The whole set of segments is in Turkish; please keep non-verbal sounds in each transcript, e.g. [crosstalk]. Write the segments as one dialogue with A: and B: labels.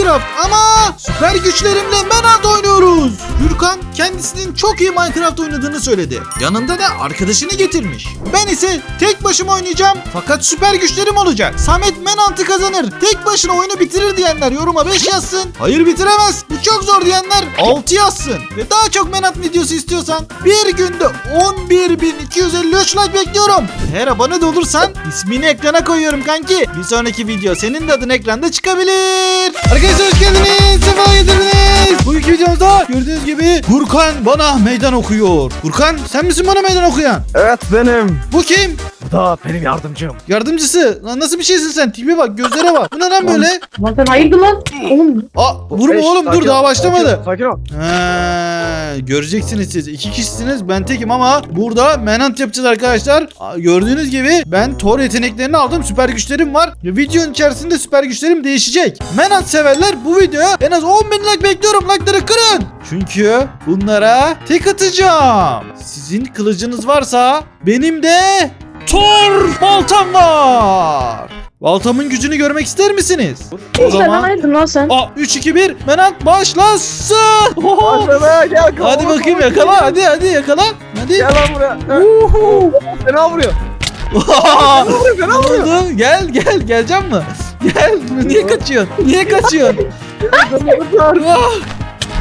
A: Minecraft ama süper güçlerimle Menant oynuyoruz. Gürkan kendisinin çok iyi Minecraft oynadığını söyledi. Yanında da arkadaşını getirmiş. Ben ise tek başıma oynayacağım fakat süper güçlerim olacak. Samet Menant'ı kazanır. Tek başına oyunu bitirir diyenler yoruma 5 yazsın. Hayır bitiremez. Bu çok zor diyenler 6 yazsın. Ve daha çok Menant videosu istiyorsan bir günde 11.253 like bekliyorum. Eğer abone de olursan ismini ekrana koyuyorum kanki. Bir sonraki video senin de adın ekranda çıkabilir. Arkadaşlar hoş geldiniz. Sefa getirdiniz. Bugünkü videomuzda gördüğünüz gibi Gurkan bana meydan okuyor. Gurkan sen misin bana meydan okuyan?
B: Evet benim.
A: Bu kim?
B: Bu da benim yardımcım.
A: Yardımcısı. Lan nasıl bir şeysin sen? Tipe bak gözlere bak. Bu ne lan böyle?
C: Lan sen hayırdır lan? Oğlum
A: Aa vurma oğlum dur
B: sakin
A: daha
B: ol,
A: başlamadı.
B: Sakin ol.
A: Ha, göreceksiniz siz. İki kişisiniz. Ben tekim ama burada menant yapacağız arkadaşlar. Gördüğünüz gibi ben Thor yeteneklerini aldım. Süper güçlerim var. Videonun içerisinde süper güçlerim değişecek. Menant severler bu videoya en az 10 bin like bekliyorum. Like'ları kırın. Çünkü bunlara tek atacağım. Sizin kılıcınız varsa benim de Thor baltam var. Baltamın gücünü görmek ister misiniz? O zaman
C: hayırdır lan sen?
A: Aa 3 2 1 Menant başlasın. Oho.
B: Başla be gel.
A: Hadi
B: kovala,
A: bakayım yakala hadi hadi yakala. Hadi.
B: Gel lan buraya.
A: Uhu. [laughs]
B: Fena vuruyor.
A: Fena
B: Fena vuruyor.
A: Gel gel geleceğim mi? Gel. Niye kaçıyorsun? Niye kaçıyorsun?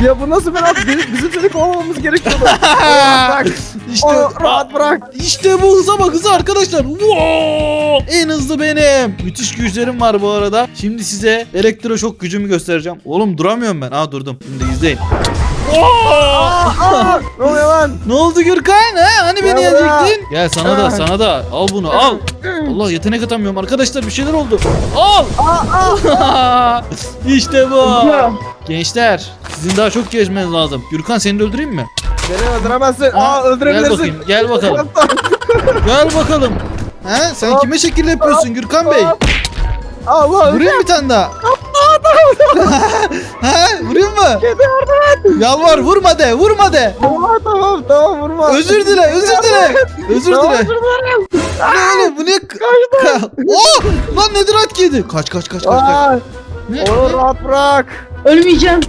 B: Ya bu nasıl fena? Bizim, bizim seni kovmamız gerekiyordu. [laughs] bırak.
A: işte
B: Onu rahat bırak.
A: işte bu hıza bak hıza arkadaşlar. Wow! En hızlı benim. Müthiş güçlerim var bu arada. Şimdi size elektroşok gücümü göstereceğim. Oğlum duramıyorum ben. Aa durdum. Şimdi izleyin.
B: Aa, ne oluyor lan?
A: Ne oldu Gürkan? He? Hani beni
B: Ya bırak.
A: yenecektin? Gel sana da sana da. Al bunu al. Allah yetenek atamıyorum arkadaşlar bir şeyler oldu. Al. [laughs] işte bu.
C: Ya.
A: Gençler sizin daha çok gezmeniz lazım. Gürkan seni de öldüreyim mi?
B: Beni öldüremezsin. Aa
A: Gel
B: öldürebilirsin.
A: bakayım gel bakalım. [laughs] Gel bakalım. He sen kime şekil yapıyorsun Gürkan Bey?
B: Allah
A: Vurayım bir tane daha. He vurayım mı? Yalvar vurma de vurma de.
B: Tamam tamam tamam vurma.
A: Özür dile özür dile. Özür
B: Tamam,
A: dile. Ne öyle bu ne? Ka- oh! Lan nedir at yedi? Kaç kaç kaç kaç kaç.
B: Aa,
A: Ne?
B: Onu rahat bırak.
C: Ölmeyeceğim.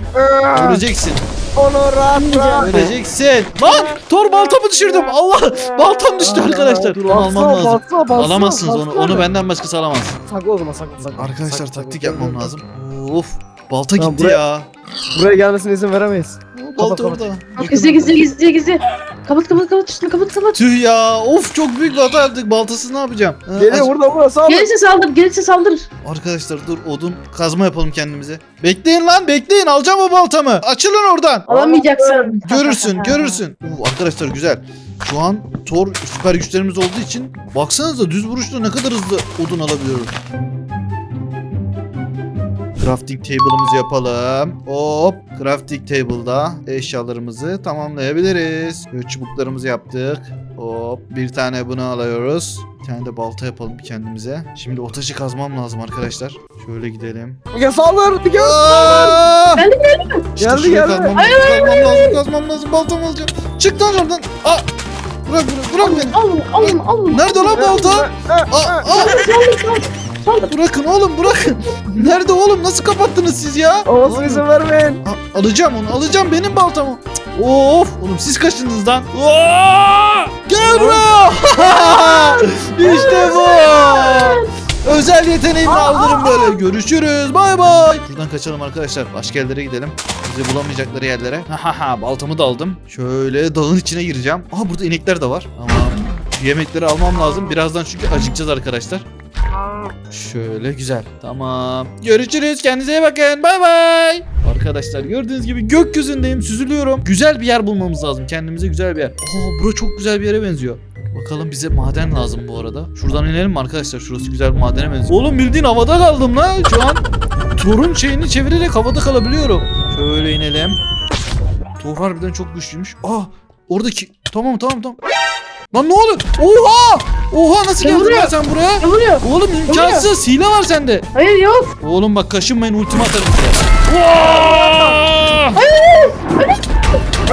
B: Aa,
A: Öleceksin.
B: Onu rahat bırak.
A: Öleceksin. Lan Thor baltamı düşürdüm. Allah baltam düştü arkadaşlar. Dur onu almam lazım.
B: baksana, baksana,
A: Alamazsınız onu.
B: baksana.
A: Onu benden başkası alamaz.
B: Sakla o zaman sakla sakla.
A: Arkadaşlar
B: Sakla,
A: taktik
B: sakla.
A: yapmam lazım. Of. Balta
B: Tamam,
A: gitti
B: buraya-
A: ya.
B: Buraya gelmesine izin veremeyiz.
A: Balta
B: kapat.
A: orada.
C: Gizli gizli gizli gizli. Kapat kapat kapat üstünü kapat kapat.
A: Tüh ya. Of çok büyük bir hata yaptık. Baltasız ne yapacağım? Ha,
B: Geliyor
A: aç-
B: burada ol.
C: Gelirse saldır gelirse saldır.
A: Arkadaşlar dur odun kazma yapalım kendimize. Bekleyin lan bekleyin alacağım o baltamı. Açılın oradan.
C: Alamayacaksın.
A: Görürsün görürsün. Uu, arkadaşlar güzel. Şu an Thor süper güçlerimiz olduğu için baksanıza düz vuruşla ne kadar hızlı odun alabiliyoruz. Crafting table'ımızı yapalım. Hop crafting table'da eşyalarımızı tamamlayabiliriz. Böyle çubuklarımızı yaptık. Hop bir tane bunu alıyoruz. Bir tane de balta yapalım kendimize. Şimdi o taşı kazmam lazım arkadaşlar. Şöyle gidelim.
B: Ya saldır. Gel.
A: Aa!
C: Geldi
A: İşte
B: Geldi, geldi.
A: kazmam lazım, kazmam lazım, kazmam lazım, baltam alacağım. Çık lan oradan. Aa! Bırak, bırak, bırak beni.
C: Alın alın alın.
A: Nerede lan balta? Aa, aa!
C: Saldır.
A: Bırakın oğlum, bırakın. Nerede oğlum? Nasıl kapattınız siz ya?
B: Olsun izin vermeyin.
A: Aa, alacağım onu, alacağım benim baltamı. Cık, Of! Oğlum siz kaçtınız lan. Aa! Gel buraya! [laughs] işte bu! Özel yeteneğimle aldırım böyle. Görüşürüz. Bay bay. Şuradan kaçalım arkadaşlar. Başka yerlere gidelim. Bizi bulamayacakları yerlere. Ha ha ha. Baltamı da aldım. Şöyle dağın içine gireceğim. Aha burada inekler de var. Tamam. Yemekleri almam lazım. Birazdan çünkü acıkacağız arkadaşlar. Şöyle güzel. Tamam. Görüşürüz. Kendinize iyi bakın. Bay bay. Arkadaşlar gördüğünüz gibi gökyüzündeyim. Süzülüyorum. Güzel bir yer bulmamız lazım. Kendimize güzel bir yer. Aa bura çok güzel bir yere benziyor. Bakalım bize maden lazım bu arada. Şuradan inelim mi arkadaşlar? Şurası güzel bir madene benziyor. Oğlum bildiğin havada kaldım lan. Şu an Thor'un şeyini çevirerek havada kalabiliyorum. Şöyle inelim. Thor harbiden çok güçlüymüş. Aa oradaki... Tamam tamam tamam. Lan ne oluyor? Oha! Oha nasıl
C: Ne
A: geldin lan sen buraya?
C: Ne vuruyor?
A: Oğlum imkansız. Hile var sende.
C: Hayır yok.
A: Oğlum bak kaşınmayın ultimi atarım size. Vaa!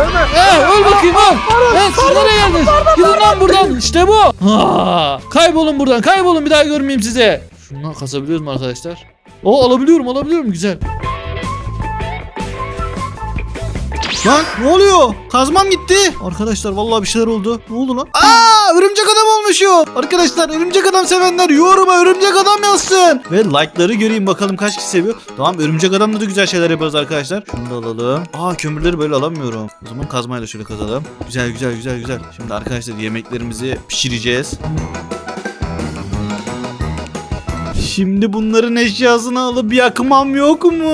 B: Ölme.
A: Eh, öl bakayım öl. Eh, siz nereye geldiniz? Gidin lan buradan. İşte bu. Ha, kaybolun buradan. Kaybolun bir daha görmeyeyim sizi. Şundan kasabiliyoruz mu arkadaşlar? O alabiliyorum alabiliyorum güzel. Lan ne oluyor? Kazmam gitti. Arkadaşlar vallahi bir şeyler oldu. Ne oldu lan? Aa örümcek adam olmuşum. Arkadaşlar örümcek adam sevenler yoruma örümcek adam yazsın. Ve like'ları göreyim bakalım kaç kişi seviyor. Tamam örümcek adamla da güzel şeyler yaparız arkadaşlar. Şunu da alalım. Aa kömürleri böyle alamıyorum. O zaman kazmayla şöyle kazalım. Güzel güzel güzel güzel. Şimdi arkadaşlar yemeklerimizi pişireceğiz. Şimdi bunların eşyasını alıp yakmam yok mu?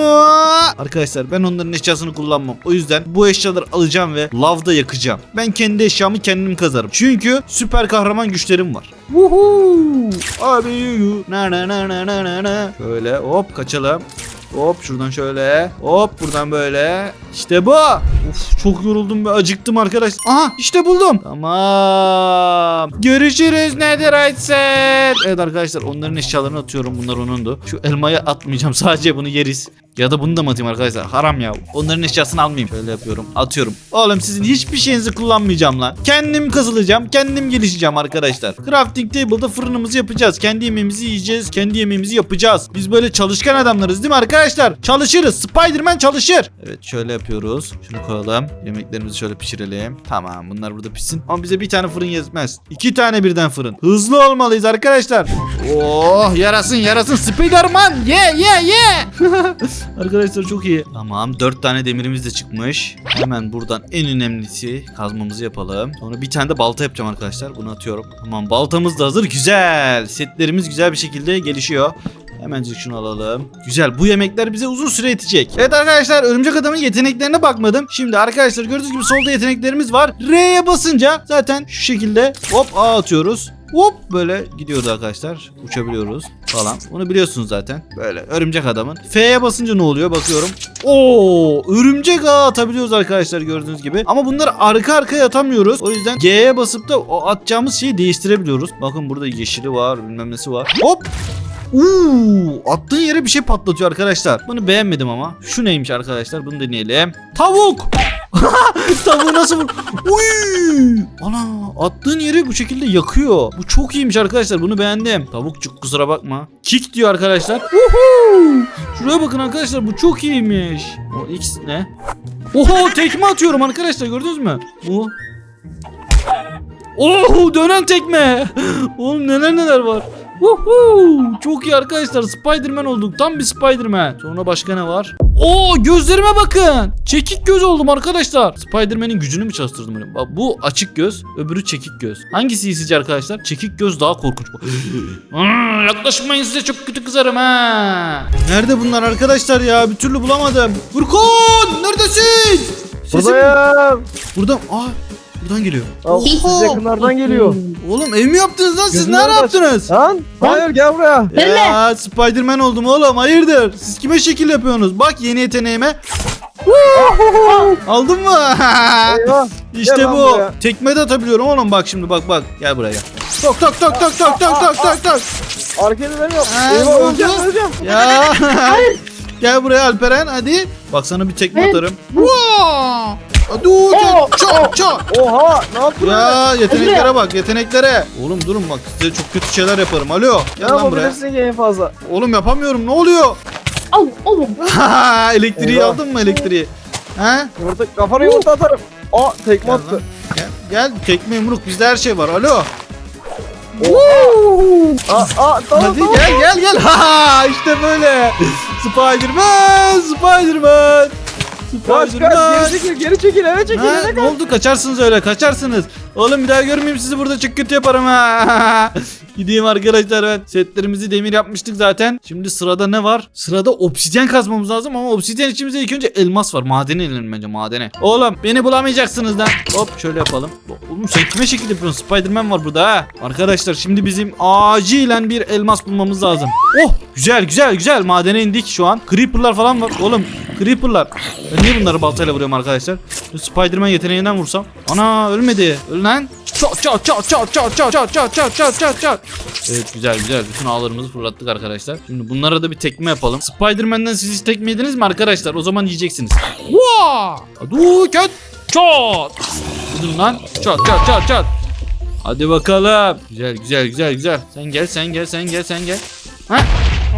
A: Arkadaşlar ben onların eşyasını kullanmam. O yüzden bu eşyaları alacağım ve lavda yakacağım. Ben kendi eşyamı kendim kazarım. Çünkü süper kahraman güçlerim var. Woohoo! Abi yuhu. na na na na na na na. Şöyle hop kaçalım. Hop şuradan şöyle. Hop buradan böyle. İşte bu. Of çok yoruldum ve acıktım arkadaş. Aha işte buldum. Tamam. Görüşürüz Netherite Evet arkadaşlar onların eşyalarını atıyorum. Bunlar onundu. Şu elmayı atmayacağım. [laughs] Sadece bunu yeriz. Ya da bunu da mı atayım arkadaşlar? Haram ya. Onların eşyasını almayayım. Şöyle yapıyorum. Atıyorum. Oğlum sizin hiçbir şeyinizi kullanmayacağım lan. Kendim kazılacağım. Kendim gelişeceğim arkadaşlar. Crafting table'da fırınımızı yapacağız. Kendi yemeğimizi yiyeceğiz. Kendi yemeğimizi yapacağız. Biz böyle çalışkan adamlarız değil mi arkadaşlar? Çalışırız. Spiderman çalışır. Evet şöyle yapıyoruz. Şunu koyalım. Yemeklerimizi şöyle pişirelim. Tamam bunlar burada pişsin. Ama bize bir tane fırın yetmez. İki tane birden fırın. Hızlı olmalıyız arkadaşlar. Oh yarasın yarasın Spiderman. Ye ye ye. [laughs] Arkadaşlar çok iyi. Tamam dört tane demirimiz de çıkmış. Hemen buradan en önemlisi kazmamızı yapalım. Sonra bir tane de balta yapacağım arkadaşlar. Bunu atıyorum. Tamam baltamız da hazır. Güzel. Setlerimiz güzel bir şekilde gelişiyor. Hemencik şunu alalım. Güzel bu yemekler bize uzun süre yetecek. Evet arkadaşlar örümcek adamın yeteneklerine bakmadım. Şimdi arkadaşlar gördüğünüz gibi solda yeteneklerimiz var. R'ye basınca zaten şu şekilde hop A atıyoruz. Hop böyle gidiyordu arkadaşlar. Uçabiliyoruz falan. Bunu biliyorsunuz zaten. Böyle örümcek adamın. F'ye basınca ne oluyor bakıyorum. Oo, örümcek ağı atabiliyoruz arkadaşlar gördüğünüz gibi. Ama bunları arka arkaya atamıyoruz. O yüzden G'ye basıp da o atacağımız şeyi değiştirebiliyoruz. Bakın burada yeşili var, bilmem nesi var. Hop Uuu attığın yere bir şey patlatıyor arkadaşlar. Bunu beğenmedim ama. Şu neymiş arkadaşlar bunu deneyelim. Tavuk. [laughs] Tavuğu nasıl vur? Uy! Ana attığın yeri bu şekilde yakıyor. Bu çok iyiymiş arkadaşlar bunu beğendim. Tavukçuk kusura bakma. Kick diyor arkadaşlar. Uhu! Şuraya bakın arkadaşlar bu çok iyiymiş. O X ne? Oho tekme atıyorum arkadaşlar gördünüz mü? Bu. Oho dönen tekme. [laughs] Oğlum neler neler var. Woohoo! Çok iyi arkadaşlar. Spider-Man olduk. Tam bir Spider-Man. Sonra başka ne var? Oo gözlerime bakın. Çekik göz oldum arkadaşlar. Spider-Man'in gücünü mü çalıştırdım benim? Bak bu açık göz, öbürü çekik göz. Hangisi iyi sizce arkadaşlar? Çekik göz daha korkunç. [laughs] Hmm, yaklaşmayın size çok kötü kızarım ha. Nerede bunlar arkadaşlar ya? Bir türlü bulamadım. Furkan neredesin? Sesim-
B: Buradayım.
A: Buradan. Aa buradan geliyor.
B: Al, siz yakınlardan geliyor.
A: Oğlum ev mi yaptınız lan siz? Ne yaptınız?
B: Lan hayır gel buraya.
A: Ya Spiderman oldum oğlum hayırdır? Siz kime şekil yapıyorsunuz? Bak yeni yeteneğime. Aldın mı?
B: Eyvah. [laughs]
A: işte
B: Gel lan
A: bu.
B: buraya.
A: Tekme de atabiliyorum oğlum bak şimdi bak bak. Gel buraya. Tok tok tok tok tok tok tok tok tok.
B: Hareket edemiyorum.
A: Ha, ne
B: Eyvah
A: oldu?
B: öleceğim öleceğim.
A: Ya. [laughs] Gel buraya Alperen hadi. Bak sana bir tekme atarım. Wow. Hadi çat çat çat.
B: Oha ne yaptın?
A: Ya yeteneklere bak yeteneklere. Oğlum durun bak size çok kötü şeyler yaparım. Alo. Gel lan buraya.
B: yapabilirsin ki en fazla?
A: Oğlum yapamıyorum ne oluyor?
C: Al oğlum. [laughs]
A: elektriği
B: Eyvah.
A: aldın mı elektriği? Ha?
B: Yumurta, kafanı yumurta atarım. Aa tekme
A: Gel
B: attı.
A: lan. Gel, gel tekme yumruk bizde her şey var. Alo.
B: Aa, aa tamam
A: Hadi
B: tamam.
A: gel gel gel. [laughs] Ha işte böyle. Spiderman, Spiderman.
B: Kaç geri çekil geri çekil eve çekil
A: Ha,
B: eve
A: ne oldu kaçarsınız öyle kaçarsınız. Oğlum bir daha görmeyeyim sizi burada çok kötü yaparım ha. [laughs] Gideyim arkadaşlar ben. Setlerimizi demir yapmıştık zaten. Şimdi sırada ne var? Sırada obsidyen kazmamız lazım ama obsidyen içimizde ilk önce elmas var. Madene inelim bence madene. Oğlum beni bulamayacaksınız lan. Hop şöyle yapalım. Oğlum sen kime şekil yapıyorsun? Spiderman var burada ha. Arkadaşlar şimdi bizim acilen bir elmas bulmamız lazım. Oh güzel güzel güzel madene indik şu an. Creeper'lar falan var. Oğlum Creeper'lar. Ben niye bunları baltayla vuruyorum arkadaşlar? Spiderman yeteneğinden vursam. Ana ölmedi. Öl lan. Çat çat çat çat çat çat çat çat çat çat çat çat. Evet güzel güzel. Bütün ağlarımızı fırlattık arkadaşlar. Şimdi bunlara da bir tekme yapalım. Spiderman'den siz hiç tekme yediniz mi arkadaşlar? O zaman yiyeceksiniz. Vaa! Adu ket çat. Gidin lan. Çat çat çat çat. Hadi bakalım. Güzel güzel güzel güzel. Sen gel sen gel sen gel sen gel. Ha?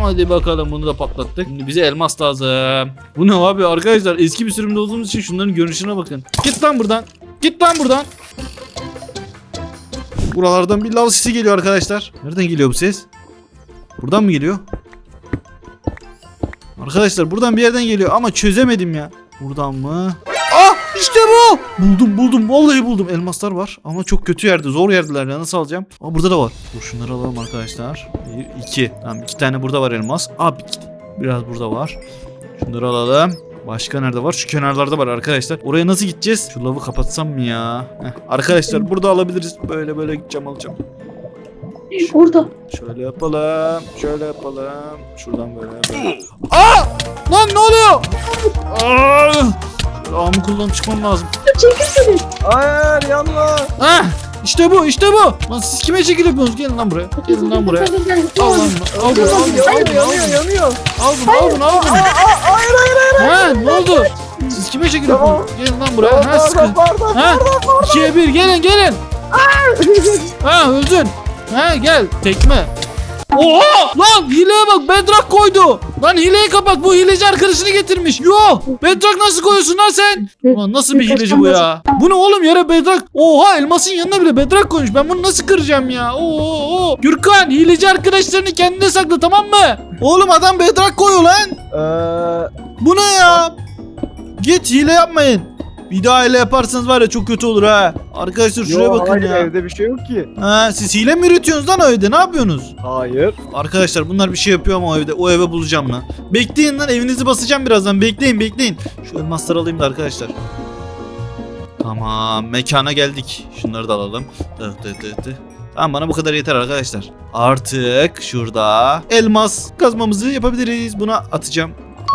A: Hadi bakalım bunu da patlattık. Şimdi bize elmas lazım. Bu ne abi arkadaşlar eski bir sürümde olduğumuz için şunların görünüşüne bakın. Git lan buradan. Git lan buradan. Buralardan bir lav sesi geliyor arkadaşlar. Nereden geliyor bu ses? Buradan mı geliyor? Arkadaşlar buradan bir yerden geliyor ama çözemedim ya. Buradan mı? İşte bu. Buldum buldum vallahi buldum. Elmaslar var ama çok kötü yerde zor yerdeler ya nasıl alacağım? Aa burada da var. Dur şunları alalım arkadaşlar. Bir, iki. Tamam iki tane burada var elmas. Aa bir- biraz burada var. Şunları alalım. Başka nerede var? Şu kenarlarda var arkadaşlar. Oraya nasıl gideceğiz? Şu lavı kapatsam mı ya? Heh, Arkadaşlar burada alabiliriz. Böyle böyle gideceğim alacağım.
C: Orada.
A: Şöyle yapalım. Şöyle yapalım. Şuradan böyle böyle. Aa! Lan ne oluyor? Aa! Ağımı kullanıp çıkmam lazım.
C: Çekilsene.
B: Hayır yanma.
A: Ah! İşte bu, işte bu. Lan siz kime çekil yapıyorsunuz? Gelin lan buraya. Gelin lan buraya. Al lan bunu. Al bunu, al bunu, al
B: Yanıyor
A: bunu, al
B: yanıyor
A: bunu.
B: yanıyor.
A: Al bunu, al bunu, al bunu.
B: Hayır hayır hayır.
A: Ha, ne oldu? Siz kime çekil
B: Tamam.
A: yapıyorsunuz? Gelin lan buraya. Ha, sıkın. Ha? İkiye bir, gelin, gelin. Ha, öldün. Ha, gel. Tekme. Oha! Lan hileye bak Bedrock koydu. Lan hileyi kapat bu hileci arkadaşını getirmiş. Yo! Bedrock nasıl koyuyorsun lan sen? Ulan nasıl bir hileci bu ya? Bu ne oğlum yere Bedrock? Oha elmasın yanına bile Bedrock koymuş. Ben bunu nasıl kıracağım ya? Oo! Gürkan hileci arkadaşlarını kendine sakla tamam mı? Oğlum adam Bedrock koyuyor lan.
B: Eee
A: Bu ne ya? Git hile yapmayın. Bir daha hile yaparsanız var ya çok kötü olur ha. Arkadaşlar şuraya
B: yo,
A: bakın
B: hayır,
A: ya.
B: Evde bir şey yok ki.
A: Ha, siz hile mi üretiyorsunuz lan o evde? Ne yapıyorsunuz?
B: Hayır.
A: Arkadaşlar bunlar bir şey yapıyor ama o evde. O eve bulacağım lan. Bekleyin lan evinizi basacağım birazdan. Bekleyin bekleyin. Şu elmasları alayım da arkadaşlar. Tamam mekana geldik. Şunları da alalım. Dı dı dı dı. Tamam bana bu kadar yeter arkadaşlar. Artık şurada elmas kazmamızı yapabiliriz. Buna atacağım.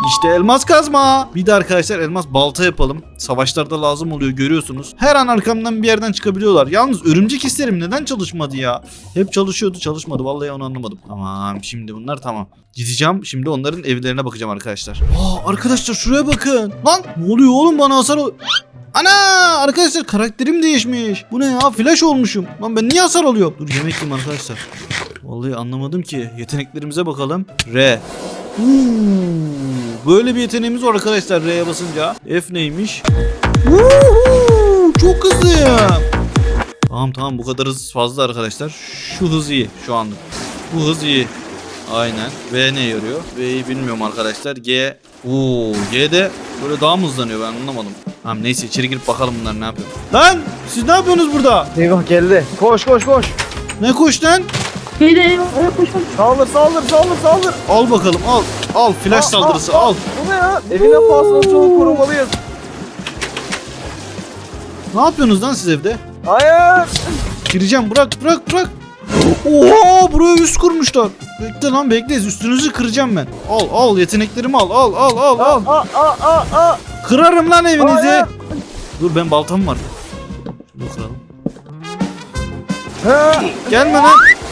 A: İşte elmas kazma. Bir de arkadaşlar elmas balta yapalım. Savaşlarda lazım oluyor görüyorsunuz. Her an arkamdan bir yerden çıkabiliyorlar. Yalnız örümcek hislerim neden çalışmadı ya? Hep çalışıyordu çalışmadı. Vallahi onu anlamadım. Tamam şimdi bunlar tamam. Gideceğim şimdi onların evlerine bakacağım arkadaşlar. Aa arkadaşlar şuraya bakın. Lan ne oluyor oğlum bana hasar Ana arkadaşlar karakterim değişmiş. Bu ne ya flash olmuşum. Lan ben niye hasar alıyorum? Dur yemek yiyeyim arkadaşlar. Vallahi anlamadım ki. Yeteneklerimize bakalım. R. Uuu, böyle bir yeteneğimiz var arkadaşlar R'ye basınca. F neymiş? Uhu, çok hızlıyım. Tamam tamam bu kadar hız fazla arkadaşlar. Şu hız iyi şu anlık. Bu hız iyi. Aynen. V ne yarıyor? V'yi bilmiyorum arkadaşlar. G. Oo, G de böyle daha mı hızlanıyor ben anlamadım. Tamam neyse içeri girip bakalım bunlar ne yapıyor. Lan siz ne yapıyorsunuz burada?
B: Eyvah geldi. Koş koş koş.
A: Ne koş lan?
C: Böyle oraya koşalım.
B: Saldır saldır saldır saldır.
A: Al bakalım al. Al flash
B: Aa,
A: saldırısı
B: aa,
A: al.
B: Bu ne ya? Evine pahasına çoğu korumalıyız.
A: Ne yapıyorsunuz lan siz evde?
B: Hayır.
A: Gireceğim bırak bırak bırak. Oha buraya üst kurmuşlar. Bekle lan bekle üstünüzü kıracağım ben. Al al yeteneklerimi al al al al al.
B: Aa aa aa aa.
A: Kırarım lan evinizi.
B: Hayır.
A: Dur ben baltam var. Şunu kıralım.
B: Ha.
A: Gelme lan.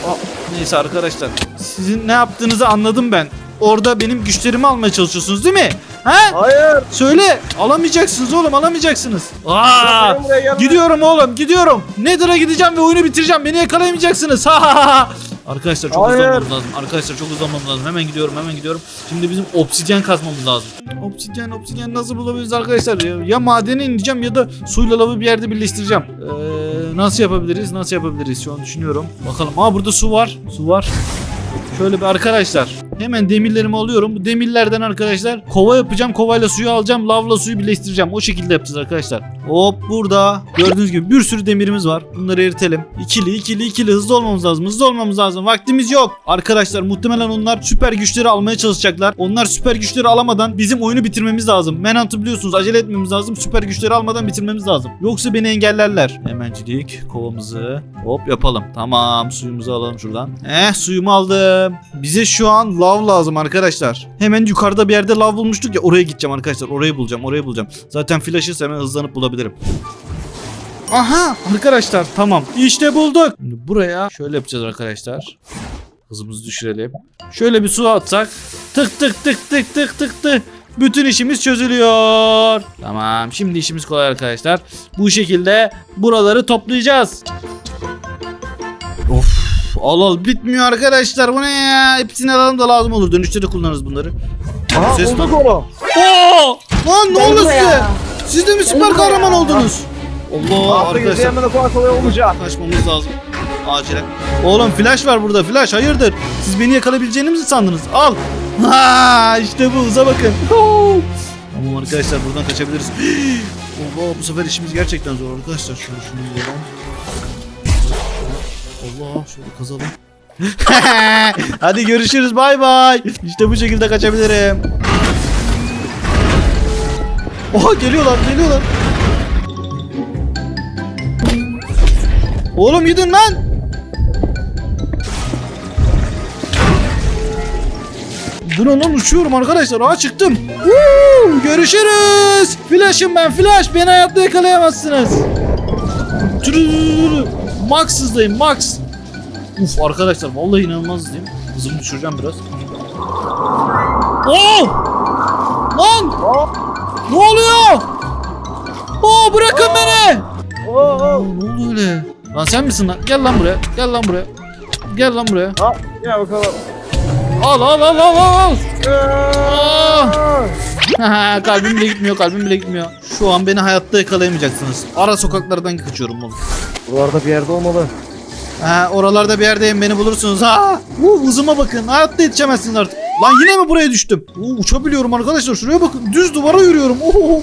A: Aa, neyse arkadaşlar. Sizin ne yaptığınızı anladım ben. Orada benim güçlerimi almaya çalışıyorsunuz değil mi? Ha?
B: Hayır.
A: Söyle. Alamayacaksınız oğlum alamayacaksınız. Aa!
B: Sakın buraya gelme.
A: Gidiyorum oğlum gidiyorum. Nether'a gideceğim ve oyunu bitireceğim. Beni yakalayamayacaksınız. Ha ha ha. Arkadaşlar çok
B: Hayır.
A: hızlanmamız lazım. Arkadaşlar çok hızlanmamız lazım. Hemen gidiyorum hemen gidiyorum. Şimdi bizim obsidyen kazmamız lazım. Obsidyen obsidyen nasıl bulabiliriz arkadaşlar? Ya, ya madene ineceğim ya da suyla lavı bir yerde birleştireceğim. Ee, nasıl yapabiliriz? Nasıl yapabiliriz? Şu an düşünüyorum. Bakalım. Aa burada su var. Su var. Şöyle bir arkadaşlar. Hemen demirlerimi alıyorum. Bu demirlerden arkadaşlar kova yapacağım. Kovayla suyu alacağım. Lavla suyu birleştireceğim. O şekilde yapacağız arkadaşlar. Hop burada. Gördüğünüz gibi bir sürü demirimiz var. Bunları eritelim. İkili ikili ikili hızlı olmamız lazım. Hızlı olmamız lazım. Vaktimiz yok. Arkadaşlar muhtemelen onlar süper güçleri almaya çalışacaklar. Onlar süper güçleri alamadan bizim oyunu bitirmemiz lazım. Manhunt'ı biliyorsunuz. Acele etmemiz lazım. Süper güçleri almadan bitirmemiz lazım. Yoksa beni engellerler. Hemencilik kovamızı hop yapalım. Tamam suyumuzu alalım şuradan. Eh suyumu aldım. Bize şu an lav lazım arkadaşlar. Hemen yukarıda bir yerde lav bulmuştuk ya oraya gideceğim arkadaşlar. Orayı bulacağım orayı bulacağım. Zaten flash'ı hemen hızlanıp bulabilirim. Aha arkadaşlar tamam işte bulduk. Şimdi buraya şöyle yapacağız arkadaşlar. Hızımızı düşürelim. Şöyle bir su atsak tık tık tık tık tık tık tık. Bütün işimiz çözülüyor. Tamam şimdi işimiz kolay arkadaşlar. Bu şekilde buraları toplayacağız. Of al al bitmiyor arkadaşlar bu ne ya? Hepsini alalım da lazım olur. Dönüşte de kullanırız bunları.
B: Aha
A: Ses
B: bulduk
A: lan.
B: onu.
A: Oo! Lan ne oldu size? Siz de mi süper kahraman oldunuz? Allah
B: Artık
A: arkadaşlar
B: izleyenlere kolay kolay olmayacak.
A: kaçmamız lazım. Acilen. Oğlum flash var burada flash hayırdır? Siz beni yakalayabileceğinizi mi sandınız? Al. Ha işte bu uza bakın. Tamam arkadaşlar buradan kaçabiliriz. [gasps] Allah bu sefer işimiz gerçekten zor arkadaşlar. Şunu şunu yapalım. Allah şöyle kazalım. [laughs] Hadi görüşürüz bay bay. İşte bu şekilde kaçabilirim. Oha geliyorlar geliyorlar. Oğlum gidin lan. Durun lan uçuyorum arkadaşlar. Aa çıktım. Woo! Görüşürüz. Flash'ım ben flash. Beni hayatta yakalayamazsınız. Tırırırırı. Max hızdayım max. Uf arkadaşlar vallahi inanılmaz hızlıyım. Hızımı düşüreceğim biraz. Oo! Lan!
B: Aa,
A: Ne oluyor? Oo bırakın beni!
B: oo.
A: Aa, ne oldu öyle? Lan sen misin lan? Gel lan buraya. Gel lan buraya. Gel lan buraya.
B: Ha, gel bakalım.
A: Al al al al al.
B: Aa! [laughs]
A: Haha, kalbim bile gitmiyor kalbim bile gitmiyor. Şu an beni hayatta yakalayamayacaksınız. Ara sokaklardan kaçıyorum oğlum.
B: Buralarda bir yerde olmalı.
A: Ha, oralarda bir yerdeyim beni bulursunuz. Ha, uh, hızıma bakın. Hayatta yetişemezsiniz artık. Lan yine mi buraya düştüm? Uh, uçabiliyorum arkadaşlar. Şuraya bakın. Düz duvara yürüyorum. Oh,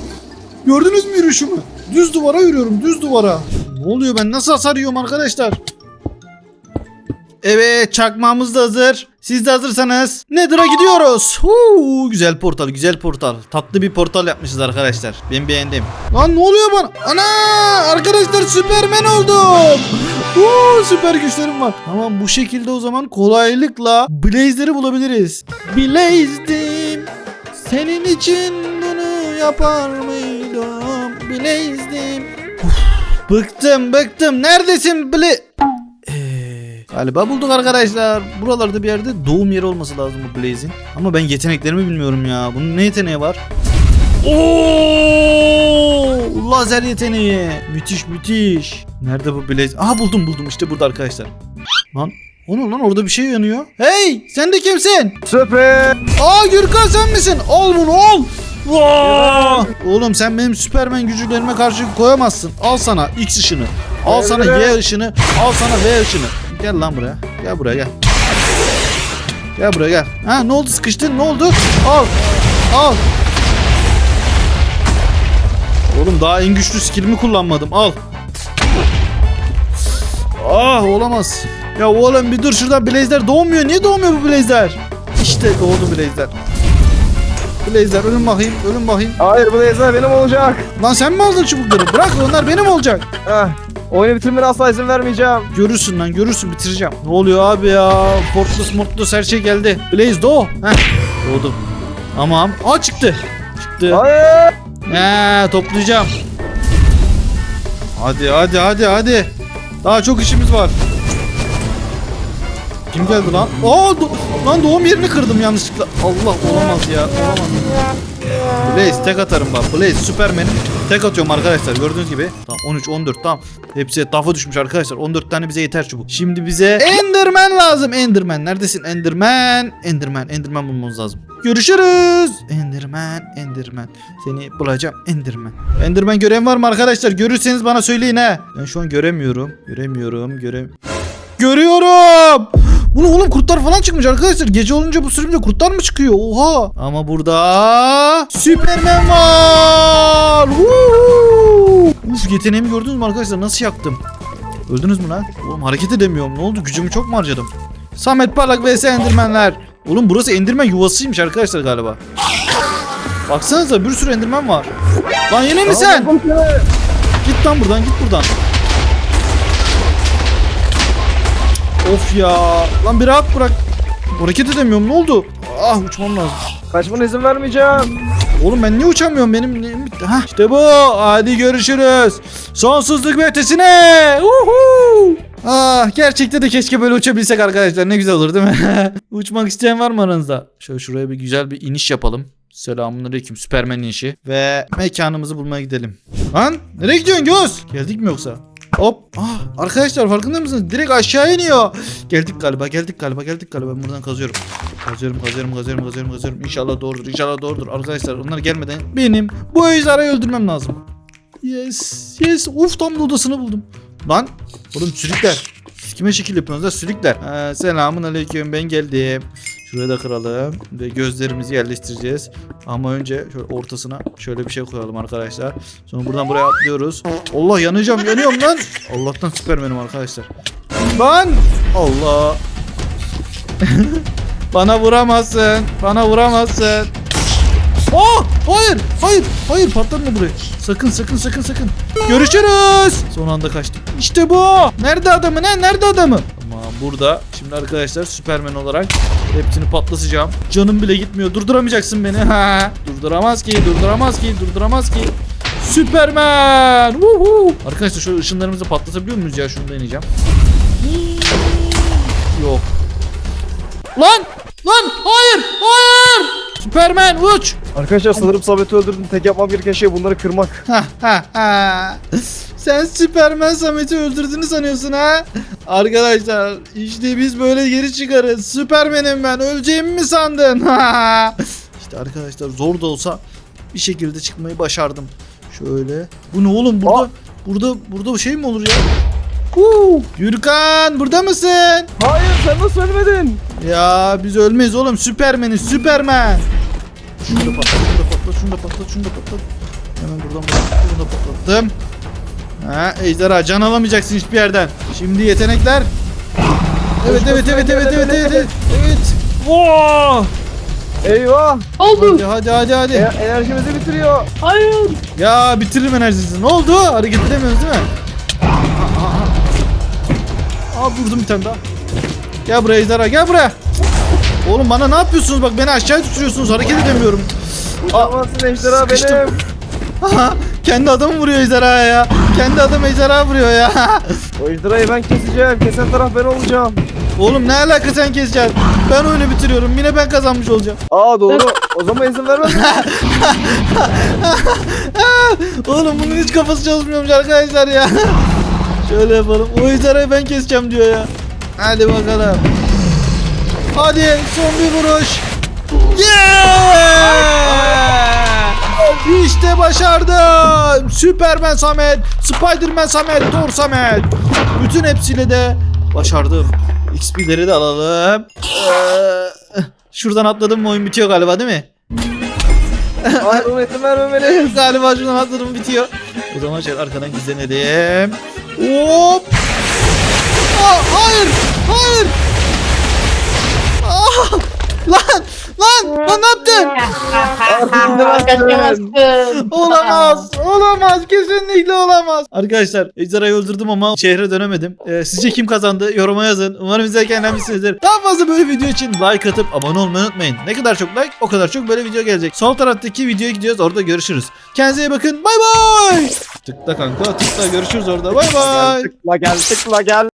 A: gördünüz mü yürüyüşümü? Düz duvara yürüyorum. Düz duvara. Ne oluyor ben nasıl hasar yiyorum arkadaşlar? Evet çakmağımız da hazır. Siz de hazırsanız Nether'a gidiyoruz. Huu, güzel portal güzel portal. Tatlı bir portal yapmışız arkadaşlar. Ben beğendim. Lan ne oluyor bana? Ana arkadaşlar süpermen oldum. Huu, süper güçlerim var. Tamam bu şekilde o zaman kolaylıkla Blaze'leri bulabiliriz. Blaze'dim. Senin için bunu yapar mıydım? Blaze'dim. Bıktım bıktım. Neredesin Blaze? Galiba bulduk arkadaşlar. Buralarda bir yerde doğum yeri olması lazım bu Blaze'in. Ama ben yeteneklerimi bilmiyorum ya. Bunun ne yeteneği var? Oo! Lazer yeteneği. Müthiş müthiş. Nerede bu Blaze? Aha buldum buldum işte burada arkadaşlar. Lan o ne lan orada bir şey yanıyor. Hey sen de kimsin?
B: Süper.
A: Aa Gürkan sen misin? Al bunu al. Vaa! Oğlum sen benim Süpermen gücülerime karşı koyamazsın. Al sana X ışını. Al sana Y ışını. Al sana V ışını. Gel lan buraya. Gel buraya gel. Gel buraya gel. Ha ne oldu sıkıştın ne oldu? Al. Al. Oğlum daha en güçlü skillimi kullanmadım. Al. Ah olamaz. Ya oğlum bir dur şuradan Blaze'ler doğmuyor. Niye doğmuyor bu Blaze'ler? İşte doğdu Blaze'ler. Blaze'ler ölün bakayım, ölün bakayım.
B: Hayır bu lazer benim olacak.
A: Lan sen mi aldın çubukları? Bırak onlar benim olacak.
B: Heh. Oyunu bitirmene asla izin vermeyeceğim.
A: Görürsün lan görürsün bitireceğim. Ne oluyor abi ya? Fortress mortless her şey geldi. Blaze doğ. Heh doğdu. Tamam. Aa çıktı. Çıktı.
B: Hayır.
A: He toplayacağım. Hadi hadi hadi hadi. Daha çok işimiz var. Kim geldi lan? Aa do- lan doğum yerini kırdım yanlışlıkla. Allah olamaz ya. Olamaz. Blaze tek atarım bak. Blaze Superman'im. Tek atıyorum arkadaşlar gördüğünüz gibi. Tamam 13 14 tamam. Hepsi etrafa düşmüş arkadaşlar. 14 tane bize yeter çubuk. Şimdi bize Enderman lazım. Enderman neredesin Enderman? Enderman Enderman bulmamız lazım. Görüşürüz. Enderman Enderman. Seni bulacağım Enderman. Enderman gören var mı arkadaşlar? Görürseniz bana söyleyin ha. Ben şu an göremiyorum. Göremiyorum. Görem Görüyorum. Bunu oğlum kurtlar falan çıkmış arkadaşlar. Gece olunca bu sürümde kurtlar mı çıkıyor? Oha. Ama burada Süpermen var. Woo! Uf yeteneğimi gördünüz mü arkadaşlar? Nasıl yaktım? Öldünüz mü lan? Oğlum hareket edemiyorum. Ne oldu? Gücümü çok mu harcadım? Samet Parlak vs Endermenler. Oğlum burası Enderman yuvasıymış arkadaşlar galiba. Baksanıza bir sürü Enderman var. Lan yine mi sen? Git lan buradan git buradan. Of ya. Lan bir rahat bırak. Hareket edemiyorum ne oldu? Ah uçmam lazım.
B: Kaçmana izin vermeyeceğim.
A: Oğlum ben niye uçamıyorum benim neyim bitti. Hah işte bu. Hadi görüşürüz. Sonsuzluk ve ötesine. Uhu. Ah gerçekten de keşke böyle uçabilsek arkadaşlar. Ne güzel olur değil mi? [laughs] Uçmak isteyen var mı aranızda? Şöyle şuraya bir güzel bir iniş yapalım. Selamünaleyküm Süpermen inişi. Ve mekanımızı bulmaya gidelim. Lan nereye gidiyorsun Göz? Geldik mi yoksa? Hop. Ah, arkadaşlar farkında mısınız? Direkt aşağı iniyor. Geldik galiba geldik galiba geldik galiba. Ben buradan kazıyorum. Kazıyorum kazıyorum kazıyorum kazıyorum kazıyorum. İnşallah doğrudur inşallah doğrudur. Arkadaşlar onlar gelmeden benim bu ejderhayı öldürmem lazım. Yes yes. Uf tam da odasını buldum. Lan oğlum sürükler. Siz kime şekil yapıyorsunuz da sürükler. Ee, selamun aleyküm ben geldim. Şuraya da kıralım ve gözlerimizi yerleştireceğiz. Ama önce şöyle ortasına şöyle bir şey koyalım arkadaşlar. Sonra buradan buraya atlıyoruz. Allah yanacağım yanıyorum lan. Allah'tan süpermenim arkadaşlar. Lan Allah. [laughs] Bana vuramazsın. Bana vuramazsın. Oh! Hayır! Hayır! Hayır! Patlatma burayı. Sakın sakın sakın sakın. Görüşürüz. Son anda kaçtım. İşte bu. Nerede adamı ne? Nerede adamı? Burada. Şimdi arkadaşlar Süpermen olarak hepsini patlatacağım. Canım bile gitmiyor. Durduramayacaksın beni. Ha. Durduramaz ki. Durduramaz ki. Durduramaz ki. Süpermen. Woohoo. Arkadaşlar şöyle ışınlarımızı patlatabiliyor muyuz ya? Şunu deneyeceğim. Yok. Lan! Lan! Hayır! Hayır! Süpermen uç!
B: Arkadaşlar sanırım Samet'i öldürdüm. Tek yapmam gereken şey bunları kırmak.
A: Ha ha ha. Sen Süpermen Samet'i öldürdüğünü sanıyorsun ha? Arkadaşlar işte biz böyle geri çıkarız. Süpermen'im ben. Öleceğimi mi sandın? [laughs] İşte arkadaşlar zor da olsa bir şekilde çıkmayı başardım. Şöyle. Bu ne oğlum burada?
B: Aa.
A: Burada burada şey mi olur ya? Huu. Gürkan burada mısın?
B: Hayır sen nasıl ölmedin?
A: Ya biz ölmeyiz oğlum. Süpermeniz Süpermen. Şunu da patlat, şunu da patlat, şunu da patlat, şunu da patlat. Hemen buradan buradan bunu da patlattım. Ha, ejderha can alamayacaksın hiçbir yerden. Şimdi yetenekler. Evet evet evet evet evet evet evet. Evet. Wow!
B: Eyvah!
C: Oldu.
A: Hadi hadi hadi hadi.
B: E- enerjimizi bitiriyor.
C: Hayır.
A: Ya bitiririm enerjinizi. Ne oldu? Hareket edemiyoruz değil mi? Aa, aa, aa. Aa vurdum bir tane daha. Gel buraya ejderha gel buraya. Oğlum bana ne yapıyorsunuz? Bak beni aşağı tutuyorsunuz. Hareket edemiyorum.
B: Uçamazsın ejderha
A: sıkıştım.
B: benim.
A: Aha, Kendi adamı vuruyor ejderhaya ya. Kendi adam ejderha vuruyor ya. [laughs]
B: O ejderhayı ben keseceğim. Kesen taraf ben olacağım.
A: Oğlum ne alaka sen keseceksin? Ben oyunu bitiriyorum. Yine ben kazanmış olacağım.
B: Aa doğru. o zaman izin vermez? [laughs]
A: Oğlum bunun hiç kafası çalışmıyormuş arkadaşlar ya. [laughs] Şöyle yapalım. O ejderhayı ben keseceğim diyor ya. Hadi bakalım. Hadi son bir vuruş. Yeah! İşte başardım. Süpermen Samet, Spiderman Samet, Thor Samet. Bütün hepsiyle de başardım. XP'leri de alalım. Ee, şuradan atladım mı oyun bitiyor galiba değil mi? [laughs]
B: İzin vermemeliyiz. [laughs]
A: Galiba şuradan atladım bitiyor. O zaman şöyle arkadan gizlenelim. Hop. Aa, hayır. Hayır. Aa, lan. Lan. Lan ne yaptın?
C: Kaçamazsın.
A: Olamaz. Olamaz. Kesinlikle olamaz. Arkadaşlar ejderhayı öldürdüm ama şehre dönemedim. Ee, sizce kim kazandı? Yoruma yazın. Umarım izlerken eğlenmişsinizdir. Daha fazla böyle video için like atıp abone olmayı unutmayın. Ne kadar çok like o kadar çok böyle video gelecek. Sol taraftaki videoya gidiyoruz. Orada görüşürüz. Kendinize iyi bakın. Bay bay. Tıkla kanka tıkla. Görüşürüz orada. Bay bay.
B: Tıkla gel tıkla gel.